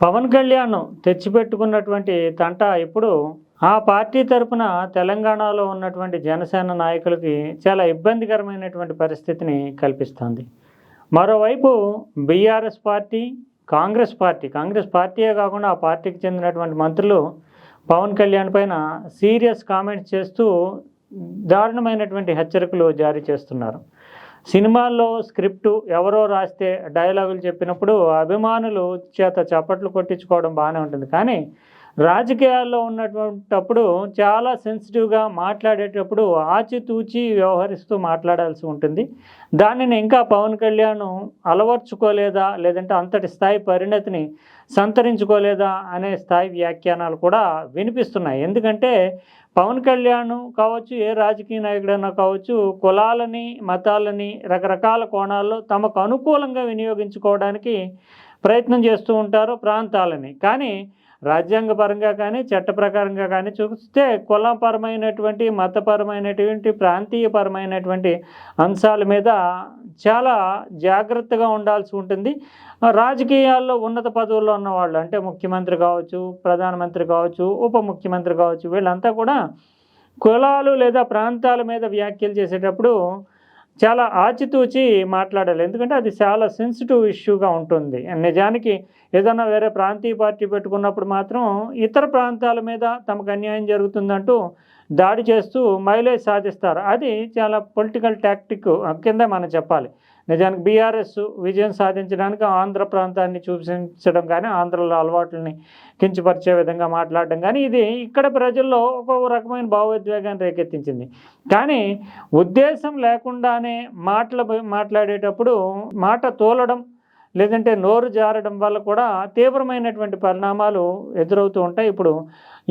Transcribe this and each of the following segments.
పవన్ కళ్యాణ్ తెచ్చిపెట్టుకున్నటువంటి తంట ఇప్పుడు ఆ పార్టీ తరపున తెలంగాణలో ఉన్నటువంటి జనసేన నాయకులకి చాలా ఇబ్బందికరమైనటువంటి పరిస్థితిని కల్పిస్తుంది. మరోవైపు BRS party Congress party Congress పార్టీయే కాకుండా ఆ పార్టీకి చెందినటువంటి మంత్రులు పవన్ కళ్యాణ్ పైన సీరియస్ కామెంట్స్ చేస్తూ దారుణమైనటువంటి హెచ్చరికలు జారీ చేస్తున్నారు. సినిమాల్లో స్క్రిప్ట్ ఎవరో రాస్తే డైలాగులు చెప్పినప్పుడు అభిమానులు చేత చప్పట్లు కొట్టించుకోవడం బాగానే ఉంటుంది. కానీ రాజకీయాల్లో ఉన్నటువంటిప్పుడు చాలా సెన్సిటివ్గా మాట్లాడేటప్పుడు ఆచితూచి వ్యవహరిస్తూ మాట్లాడాల్సి ఉంటుంది. దానిని ఇంకా పవన్ కళ్యాణ్ అలవర్చుకోలేదా లేదంటే అంతటి స్థాయి పరిణతిని సంతరించుకోలేదా అనే స్థాయి వ్యాఖ్యానాలు కూడా వినిపిస్తున్నాయి. ఎందుకంటే పవన్ కళ్యాణ్ కావచ్చు ఏ రాజకీయ నాయకుడైనా కావచ్చు కులాలని మతాలని రకరకాల కోణాల్లో తమకు అనుకూలంగా వినియోగించుకోవడానికి ప్రయత్నం చేస్తూ ఉంటారు ప్రాంతాలని. కానీ రాజ్యాంగపరంగా కానీ చట్ట ప్రకారంగా కానీ చూస్తే కులపరమైనటువంటి మతపరమైనటువంటి ప్రాంతీయపరమైనటువంటి అంశాల మీద చాలా జాగ్రత్తగా ఉండాల్సి ఉంటుంది. రాజకీయాల్లో ఉన్నత పదవుల్లో ఉన్నవాళ్ళు అంటే ముఖ్యమంత్రి కావచ్చు ప్రధానమంత్రి కావచ్చు ఉప ముఖ్యమంత్రి కావచ్చు వీళ్ళంతా కూడా కులాలు లేదా ప్రాంతాల మీద వ్యాఖ్యలు చేసేటప్పుడు చాలా ఆచితూచి మాట్లాడాలి. ఎందుకంటే అది చాలా సెన్సిటివ్ ఇష్యూగా ఉంటుంది. నిజానికి ఏదైనా వేరే ప్రాంతీయ పార్టీ పెట్టుకున్నప్పుడు మాత్రం ఇతర ప్రాంతాల మీద తమకు అన్యాయం జరుగుతుందంటూ దాడి చేస్తూ మైలేజ్ సాధిస్తారు. అది చాలా పొలిటికల్ టాక్టిక్ కింద మనం చెప్పాలి. నిజానికి బీఆర్ఎస్ విజయం సాధించడానికి ఆంధ్ర ప్రాంతాన్ని చూపించడం కానీ ఆంధ్రలో అలవాట్లని కించపరిచే విధంగా మాట్లాడడం కానీ ఇది ఇక్కడ ప్రజల్లో ఒక రకమైన భావోద్వేగాన్ని రేకెత్తించింది. కానీ ఉద్దేశం లేకుండానే మాటలు మాట్లాడేటప్పుడు మాట తోలడం లేదంటే నోరు జారడం వల్ల కూడా తీవ్రమైనటువంటి పరిణామాలు ఎదురవుతూ ఉంటాయి. ఇప్పుడు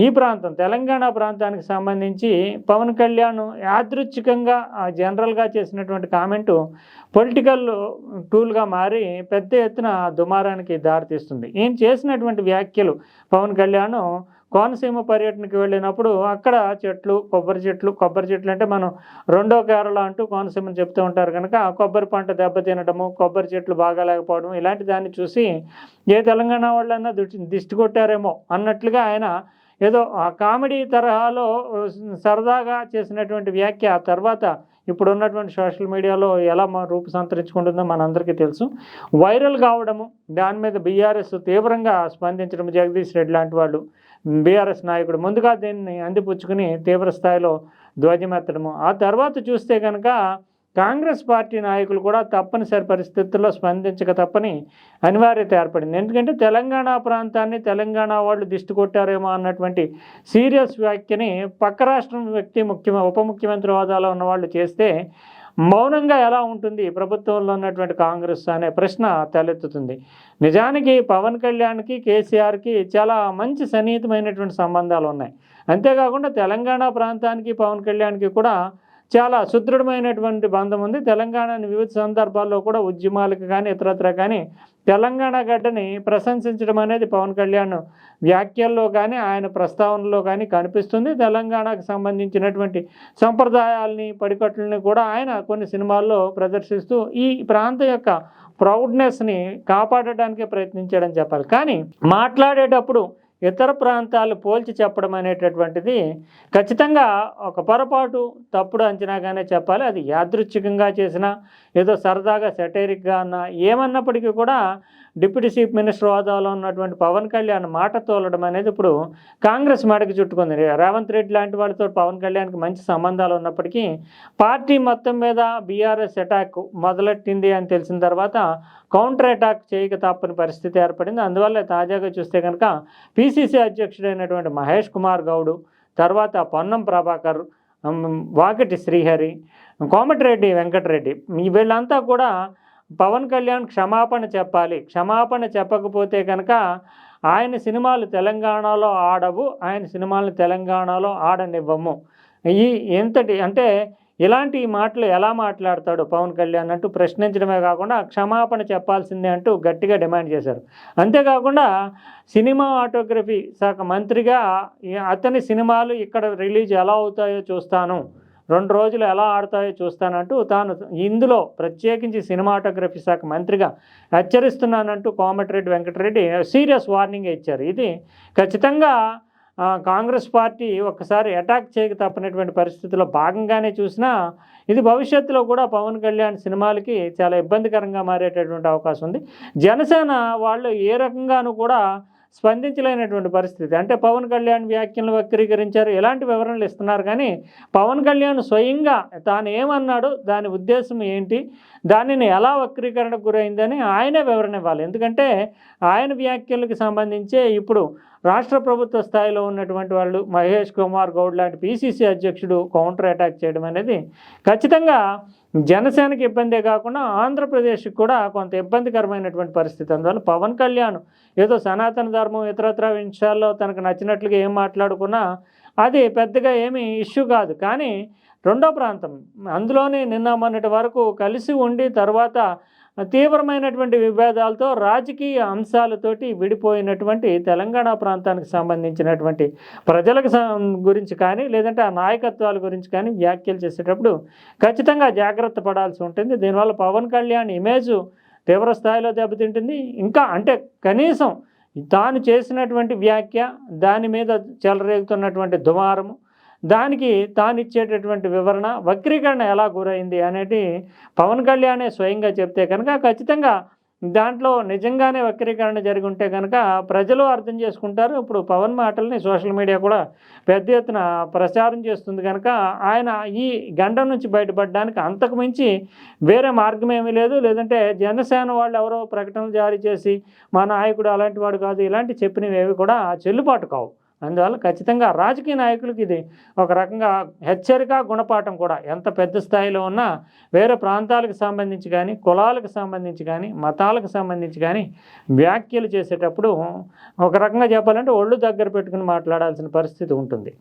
ఈ ప్రాంతం తెలంగాణ ప్రాంతానికి సంబంధించి పవన్ కళ్యాణ్ యాదృచ్ఛికంగా జనరల్గా చేసినటువంటి కామెంటు పొలిటికల్ టూల్గా మారి పెద్ద ఎత్తున దుమారానికి దారితీస్తుంది. ఈయన చేసినటువంటి వ్యాఖ్యలు పవన్ కళ్యాణ్ కోనసీమ పర్యటనకు వెళ్ళినప్పుడు అక్కడ చెట్లు కొబ్బరి చెట్లు కొబ్బరి చెట్లు అంటే మనం రెండో కేరళ అంటూ కోనసీమను చెప్తూ ఉంటారు కనుక కొబ్బరి పంట దెబ్బతినడము కొబ్బరి చెట్లు బాగా లేకపోవడం ఇలాంటి దాన్ని చూసి ఏ తెలంగాణ వాళ్ళన్నా దృష్టి దిష్టి కొట్టారేమో అన్నట్లుగా ఆయన ఏదో ఆ కామెడీ తరహాలో సరదాగా చేసినటువంటి వ్యాఖ్య తర్వాత ఇప్పుడు ఉన్నటువంటి సోషల్ మీడియాలో ఎలా రూపు సంతరించుకుంటుందో మనందరికీ తెలుసు. వైరల్ కావడము దాని మీద బీఆర్ఎస్ తీవ్రంగా స్పందించడం జగదీష్ రెడ్డి లాంటి వాళ్ళు బీఆర్ఎస్ నాయకుడు ముందుగా దీన్ని అందిపుచ్చుకుని తీవ్ర స్థాయిలో ధ్వజమెత్తడము. ఆ తర్వాత చూస్తే కనుక కాంగ్రెస్ పార్టీ నాయకులు కూడా తప్పనిసరి పరిస్థితుల్లో స్పందించక తప్పని అనివార్యత ఏర్పడింది. ఎందుకంటే తెలంగాణ ప్రాంతాన్ని తెలంగాణ వాళ్ళు దిష్టి కొట్టారేమో అన్నటువంటి సీరియస్ వ్యాఖ్యని పక్క రాష్ట్రం వ్యక్తి ముఖ్య ఉప ముఖ్యమంత్రి హోదాలో ఉన్న వాళ్ళు చేస్తే మౌనంగా ఎలా ఉంటుంది? ప్రభుత్వంలో ఉన్నటువంటి కాంగ్రెస్ అనే ప్రశ్న తలెత్తుతుంది. నిజానికి పవన్ కళ్యాణ్కి కేసీఆర్కి చాలా మంచి సన్నిహితమైనటువంటి సంబంధాలు ఉన్నాయి. అంతేకాకుండా తెలంగాణ ప్రాంతానికి పవన్ కళ్యాణ్కి కూడా చాలా సుదృఢమైనటువంటి బంధం ఉంది. తెలంగాణని వివిధ సందర్భాల్లో కూడా ఉద్యమాలకు కానీ ఇతరత్ర కానీ తెలంగాణ గడ్డని ప్రశంసించడం అనేది పవన్ కళ్యాణ్ వ్యాఖ్యల్లో కానీ ఆయన ప్రస్తావనలో కానీ కనిపిస్తుంది. తెలంగాణకు సంబంధించినటువంటి సంప్రదాయాల్ని పడికట్లని కూడా ఆయన కొన్ని సినిమాల్లో ప్రదర్శిస్తూ ఈ ప్రాంతం యొక్క ప్రౌడ్నెస్ని కాపాడటానికే ప్రయత్నించాడని చెప్పాలి. కానీ మాట్లాడేటప్పుడు ఇతర ప్రాంతాలు పోల్చి చెప్పడం అనేటటువంటిది ఖచ్చితంగా ఒక పొరపాటు తప్పుడు అంచనాగానే చెప్పాలి. అది యాదృచ్ఛికంగా చేసినా ఏదో సరదాగా సెటైరిక్గా అన్నా ఏమన్నప్పటికీ కూడా డిప్యూటీ చీఫ్ మినిస్టర్ హోదాలో ఉన్నటువంటి పవన్ కళ్యాణ్ మాట తోలడం అనేది ఇప్పుడు కాంగ్రెస్ మాటకి చుట్టుకుంది. రేవంత్ రెడ్డి లాంటి వాళ్ళతో పవన్ కళ్యాణ్కి మంచి సంబంధాలు ఉన్నప్పటికీ పార్టీ మొత్తం మీద బీఆర్ఎస్ అటాక్ మొదలెట్టింది అని తెలిసిన తర్వాత కౌంటర్ అటాక్ చేయక తప్పని పరిస్థితి ఏర్పడింది. అందువల్ల తాజాగా చూస్తే కనుక పిసిసి అధ్యక్షుడైనటువంటి మహేష్ కుమార్ గౌడు తర్వాత పొన్నం ప్రభాకర్ వాకటి శ్రీహరి కోమటిరెడ్డి వెంకటరెడ్డి వీళ్ళంతా కూడా పవన్ కళ్యాణ్ క్షమాపణ చెప్పాలి. క్షమాపణ చెప్పకపోతే కనుక ఆయన సినిమాలు తెలంగాణలో ఆడవు ఆయన సినిమాలు తెలంగాణలో ఆడనివ్వము. ఈ ఎంతటి అంటే ఇలాంటి మాటలు ఎలా మాట్లాడతాడు పవన్ కళ్యాణ్ అంటూ ప్రశ్నించడమే కాకుండా క్షమాపణ చెప్పాల్సిందే అంటూ గట్టిగా డిమాండ్ చేశారు. అంతేకాకుండా సినిమా ఆటోగ్రఫీ శాఖ మంత్రిగా అతని సినిమాలు ఇక్కడ రిలీజ్ ఎలా అవుతాయో చూస్తాను. రెండు రోజులు ఎలా ఆడతాయో చూస్తానంటూ తాను ఇందులో ప్రత్యేకించి సినిమాటోగ్రఫీ శాఖ మంత్రిగా హెచ్చరిస్తున్నానంటూ కోమటిరెడ్డి వెంకటరెడ్డి సీరియస్ వార్నింగ్ ఇచ్చారు. ఇది ఖచ్చితంగా కాంగ్రెస్ పార్టీ ఒక్కసారి అటాక్ చేయక తప్పనటువంటి పరిస్థితిలో భాగంగానే చూసినా ఇది భవిష్యత్తులో కూడా పవన్ కళ్యాణ్ సినిమాలకి చాలా ఇబ్బందికరంగా మారేటటువంటి అవకాశం ఉంది. జనసేన వాళ్ళు ఏ రకంగానూ కూడా స్పందించలేనటువంటి పరిస్థితి. అంటే పవన్ కళ్యాణ్ వ్యాఖ్యలను వక్రీకరించారు. ఎలాంటి వివరణలు ఇస్తున్నారు? కానీ పవన్ కళ్యాణ్ స్వయంగా తాను ఏమన్నాడు దాని ఉద్దేశం ఏంటి దానిని ఎలా వక్రీకరణకు గురైందని ఆయనే వివరణ ఇవ్వాలి. ఎందుకంటే ఆయన వ్యాఖ్యలకు సంబంధించే ఇప్పుడు రాష్ట్ర ప్రభుత్వ స్థాయిలో ఉన్నటువంటి వాళ్ళు మహేష్ కుమార్ గౌడ్ లాంటి పీసీసీ అధ్యక్షుడు కౌంటర్ అటాక్ చేయడం అనేది ఖచ్చితంగా జనసేనకి ఇబ్బందే కాకుండా ఆంధ్రప్రదేశ్కి కూడా కొంత ఇబ్బందికరమైనటువంటి పరిస్థితి. అందువల్ల పవన్ కళ్యాణ్ ఏదో సనాతన ధర్మం ఇతరత్ర విషయాల్లో తనకు నచ్చినట్లుగా ఏం మాట్లాడుకున్నా అది పెద్దగా ఏమీ ఇష్యూ కాదు. కానీ రెండో ప్రాంతం అందులోనే నిన్న మొన్నటి వరకు కలిసి ఉండి తర్వాత తీవ్రమైనటువంటి విభేదాలతో రాజకీయ అంశాలతోటి విడిపోయినటువంటి తెలంగాణ ప్రాంతానికి సంబంధించినటువంటి ప్రజలకు గురించి కానీ లేదంటే ఆ నాయకత్వాల గురించి కానీ వ్యాఖ్యలు చేసేటప్పుడు ఖచ్చితంగా జాగ్రత్త పడాల్సి ఉంటుంది. దీనివల్ల పవన్ కళ్యాణ్ ఇమేజ్ తీవ్ర స్థాయిలో దెబ్బతింటుంది. ఇంకా అంటే కనీసం తాను చేసినటువంటి వ్యాఖ్య దాని మీద చెలరేగుతున్నటువంటి దుమారము దానికి తాను ఇచ్చేటటువంటి వివరణ వక్రీకరణ ఎలా గురైంది అనేది పవన్ కళ్యాణే స్వయంగా చెప్తే కనుక ఖచ్చితంగా దాంట్లో నిజంగానే వక్రీకరణ జరిగి ఉంటే కనుక ప్రజలు అర్థం చేసుకుంటారు. ఇప్పుడు పవన్ మాటల్ని సోషల్ మీడియా కూడా పెద్ద ఎత్తున ప్రచారం చేస్తుంది కనుక ఆయన ఈ గండం నుంచి బయటపడడానికి అంతకు మించి వేరే మార్గం ఏమీ లేదు. లేదంటే జనసేన వాళ్ళు ఎవరో ప్రకటనలు జారీ చేసి మా నాయకుడు అలాంటి వాడు కాదు ఇలాంటి చెప్పినవి ఏవి కూడా చెల్లుబాటు కావు. అందువల్ల ఖచ్చితంగా రాజకీయ నాయకులకి ఇది ఒక రకంగా హెచ్చరిక గుణపాఠం కూడా. ఎంత పెద్ద స్థాయిలో ఉన్నా వేరే ప్రాంతాలకు సంబంధించి కానీ కులాలకు సంబంధించి కానీ మతాలకు సంబంధించి కానీ వ్యాఖ్యలు చేసేటప్పుడు ఒక రకంగా చెప్పాలంటే ఒళ్ళు దగ్గర పెట్టుకుని మాట్లాడాల్సిన పరిస్థితి ఉంటుంది.